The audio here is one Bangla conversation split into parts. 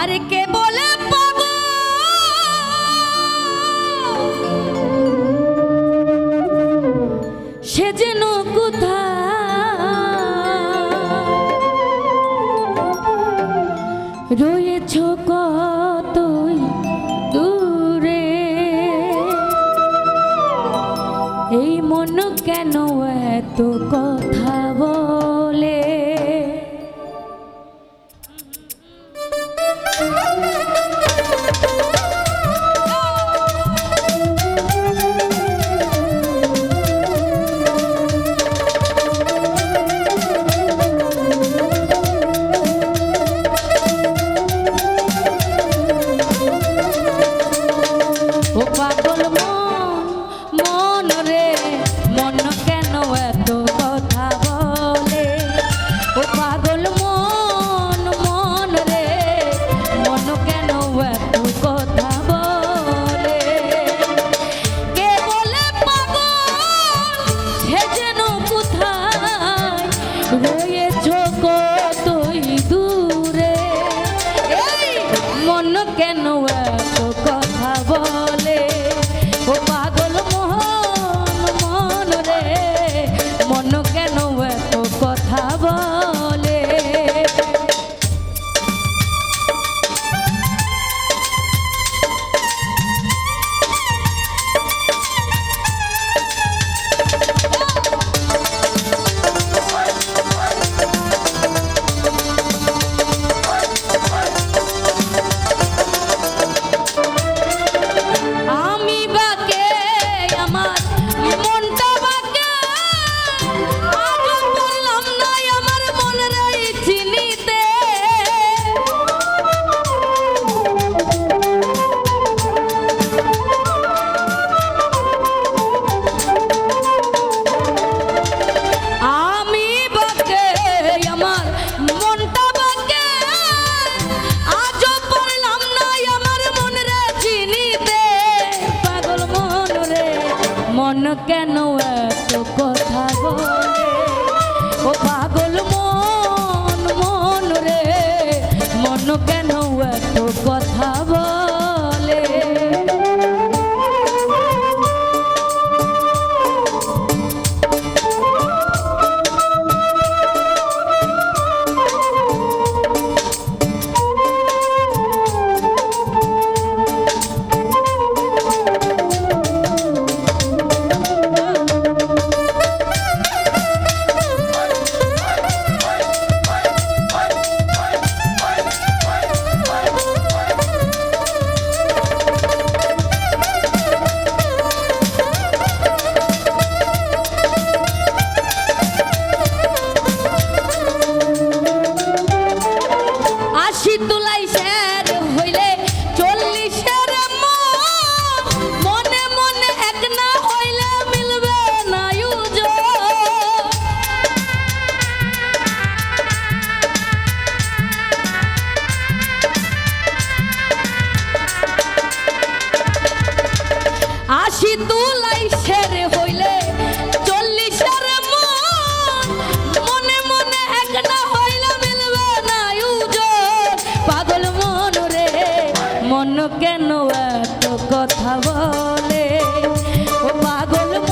আর কে বলে পাবো সে যেন কোথায়? রয়েছ কতই দূরে? এই মন কেন এত কথা বলে? রয়েছ আমার মনটা বাকে আজও পারলাম না আমার মন রে চিনিতে। পাগল মন রে, মন কেন এত কথা বলে? ও পাগল মন মন রে, মন কেন এত কথা কেন এত কথা বলে? ও পাগল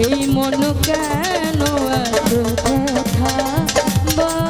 এই মন কেন এত কথা